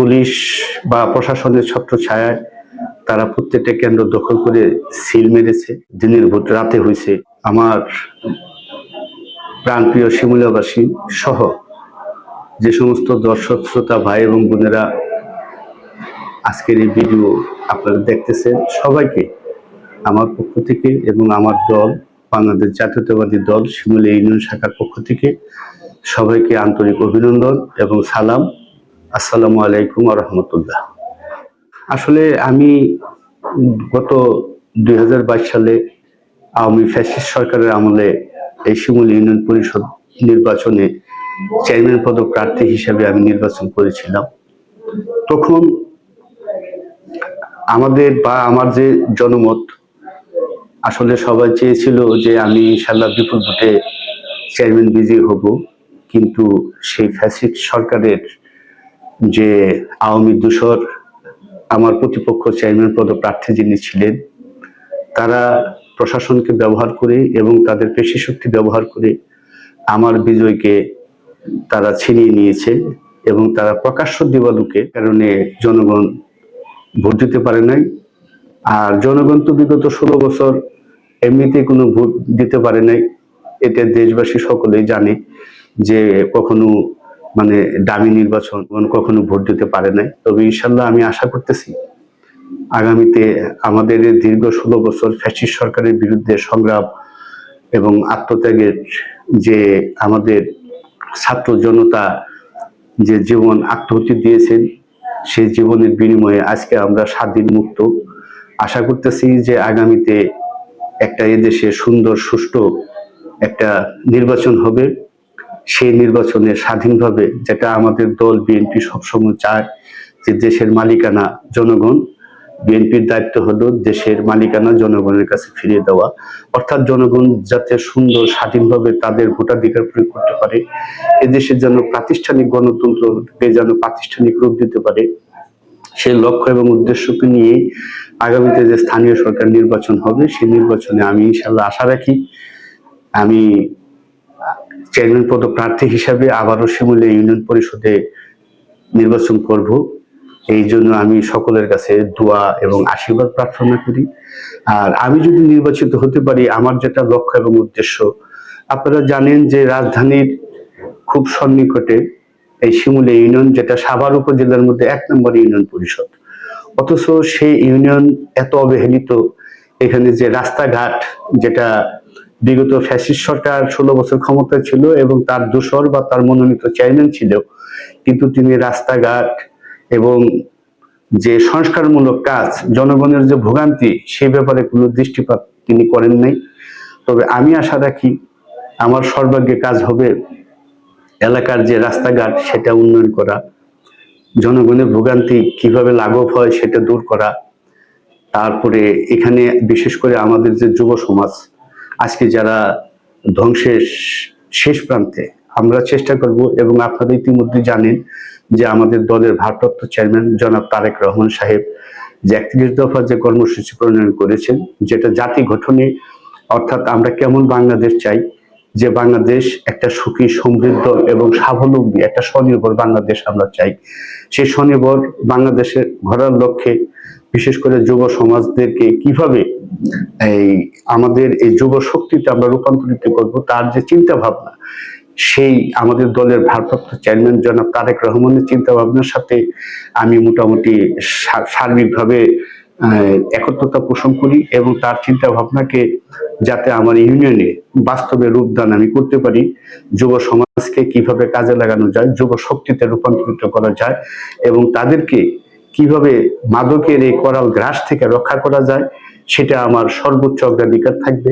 Police বা প্রশাসনের ছত্র ছায়ায় তারা প্রত্যেকটা কেন্দ্র দখল করে সিল মেরেছে। দিনের ভোট রাতে হয়েছে। আমার প্রাণপ্রিয় শিমুলাবাসী সহ যে সমস্ত দর্শক, শ্রোতা, ভাই এবং বোনেরা আজকের এই ভিডিও আপনারা দেখতেছেন, সবাইকে আমার পক্ষ থেকে এবং আমার দল, বাংলাদেশ জাতীয়তাবাদী দল, শিমুলিয়া ইউনিয়ন শাখার পক্ষ থেকে সবাইকে আন্তরিক অভিনন্দন এবং সালাম। আসসালামু আলাইকুম রহমতুল্লাহ আসলে আমি গত দুই হাজার বাইশ সালে আওয়ামী ফ্যাসিস্ট সরকারের আমলে এই শিমুল ইউনিয়ন পরিষদ নির্বাচনে চেয়ারম্যান পদ প্রার্থী হিসেবে আমি নির্বাচন করেছিলাম। তখন আমাদের বা আমার যে জনমত, আসলে সবাই চেয়েছিল যে আমি ইনশাল্লাহ বিপুল ভোটে চেয়ারম্যান বিজয়ী হব, কিন্তু সেই ফ্যাসিস্ট সরকারের যে আওয়ামী দূষর আমার প্রতিপক্ষ চেয়ারম্যান পদ প্রার্থী যিনি ছিলেন, তারা প্রশাসনকে ব্যবহার করে এবং তাদের পেশি শক্তি ব্যবহার করে আমার বিজয়কে তারা ছিনিয়ে নিয়েছে এবং তারা প্রকাশ্য দিবালুকে কারণে জনগণ ভোট দিতে পারে নাই। আর জনগণ তো বিগত ষোলো বছর এমনিতে কোনো ভোট দিতে পারে নাই। এতে দেশবাসী সকলেই জানে যে কখনো মানে দামি নির্বাচন কখনো ভোট দিতে পারে নাই। তবে ইনশাল্লাহ আমি আশা করতেছি আগামীতে আমাদের দীর্ঘ ষোলো বছর ফ্যাসিস্ট সরকারের বিরুদ্ধে সংগ্রাম এবং আত্মত্যাগের যে আমাদের ছাত্র জনতা যে জীবন আত্মহতি দিয়েছেন, সেই জীবনের বিনিময়ে আজকে আমরা স্বাধীন মুক্ত। আশা করতেছি যে আগামীতে একটা এদেশে সুন্দর, সুষ্ঠু একটা নির্বাচন হবে। সেই নির্বাচনে স্বাধীনভাবে যেটা আমাদের দল, বিএনপি সবসময় চায় যে দেশের মালিকানা জনগণ, বিএনপির দায়িত্ব হলো দেশের মালিকানা জনগণের কাছে ফিরিয়ে দেওয়া। অর্থাৎ জনগণ যাতে সুন্দর, স্বাধীনভাবে তাদের ভোটাধিকার প্রয়োগ করতে পারে এদেশের যেন প্রাতিষ্ঠানিক গণতন্ত্রকে যেন প্রাতিষ্ঠানিক রূপ দিতে পারে, সেই লক্ষ্য এবং উদ্দেশ্যকে নিয়ে আগামীতে যে স্থানীয় সরকার নির্বাচন হবে, সেই নির্বাচনে আমি ইনশাল্লাহ আশা রাখি, আমি চেয়ারম্যান পদ প্রার্থী হিসাবে আবারও শিমুলিয়া ইউনিয়ন পরিষদে নির্বাচন করব। এই জন্য আমি সকলের কাছে দোয়া এবং আশীর্বাদ প্রার্থনা করি। আর আমি যদি নির্বাচিত হতে পারি, আমার যেটা লক্ষ্য এবং উদ্দেশ্য, আপনারা জানেন যে রাজধানীর খুব সন্নিকটে এই শিমুলিয়া ইউনিয়ন, যেটা সাভার উপজেলার মধ্যে এক নম্বর ইউনিয়ন পরিষদ, অথচ সেই ইউনিয়ন এত অবহেলিত। এখানে যে রাস্তাঘাট, যেটা বিগত ফ্যাসিস্ট সরকার ষোলো বছর ক্ষমতায় ছিল এবং তার দোসর বা তার মনোনীত চেয়ারম্যান ছিল। কিন্তু তিনি রাস্তাঘাট এবং যে সংস্কারমূলক কাজ, জনগণের যে ভোগান্তি সেই ব্যাপারে কোনো দৃষ্টিপাত তিনি করেন নাই। তবে আমি আশা রাখি আমার সর্বাগ্যে কাজ হবে এলাকার যে রাস্তাঘাট, সেটা উন্নয়ন করা, জনগণের ভোগান্তি কীভাবে লাঘব হয় সেটা দূর করা। তারপরে এখানে বিশেষ করে আমাদের যে যুব সমাজ আজকে যারা ধ্বংসের শেষ প্রান্তে, আমরা চেষ্টা করব এবং আপনারা ইতিমধ্যে জানেন যে আমাদের দলের ভারপ্রাপ্ত চেয়ারম্যান জনাব তারেক রহমান সাহেব যে একত্রিশ দফা যে কর্মসূচি প্রণয়ন করেছেন, যেটা জাতি গঠনে, অর্থাৎ আমরা কেমন বাংলাদেশ চাই, যে বাংলাদেশ একটা সুখী, সমৃদ্ধ এবং স্বাবলম্বী, একটা স্বনির্ভর বাংলাদেশ আমরা চাই। সেই স্বনির্ভর বাংলাদেশের গড়ার লক্ষ্যে বিশেষ করে যুব সমাজদেরকে কীভাবে এই আমাদের এই যুব শক্তিতে আমরা রূপান্তরিত করব, তার যে চিন্তা ভাবনা সেই আমাদের দলের ভারপ্রাপ্ত চেয়ারম্যান জনাব তারেক রহমানের চিন্তা ভাবনার সাথে আমি মোটামুটি সার্বিকভাবে একত্রতা পোষণ করি এবং তার চিন্তা ভাবনাকে যাতে আমার ইউনিয়নে বাস্তবে রূপদান আমি করতে পারি, যুব সমাজকে কীভাবে কাজে লাগানো যায়, যুব শক্তিতে রূপান্তরিত করা যায় এবং তাদেরকে কীভাবে মাদকের এই করাল গ্রাস থেকে রক্ষা করা যায়, সেটা আমার সর্বোচ্চ অগ্রাধিকার থাকবে।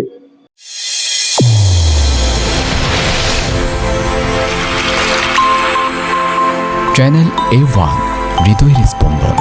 চ্যানেল এ ওয়ান হৃদয়ের স্পন্দন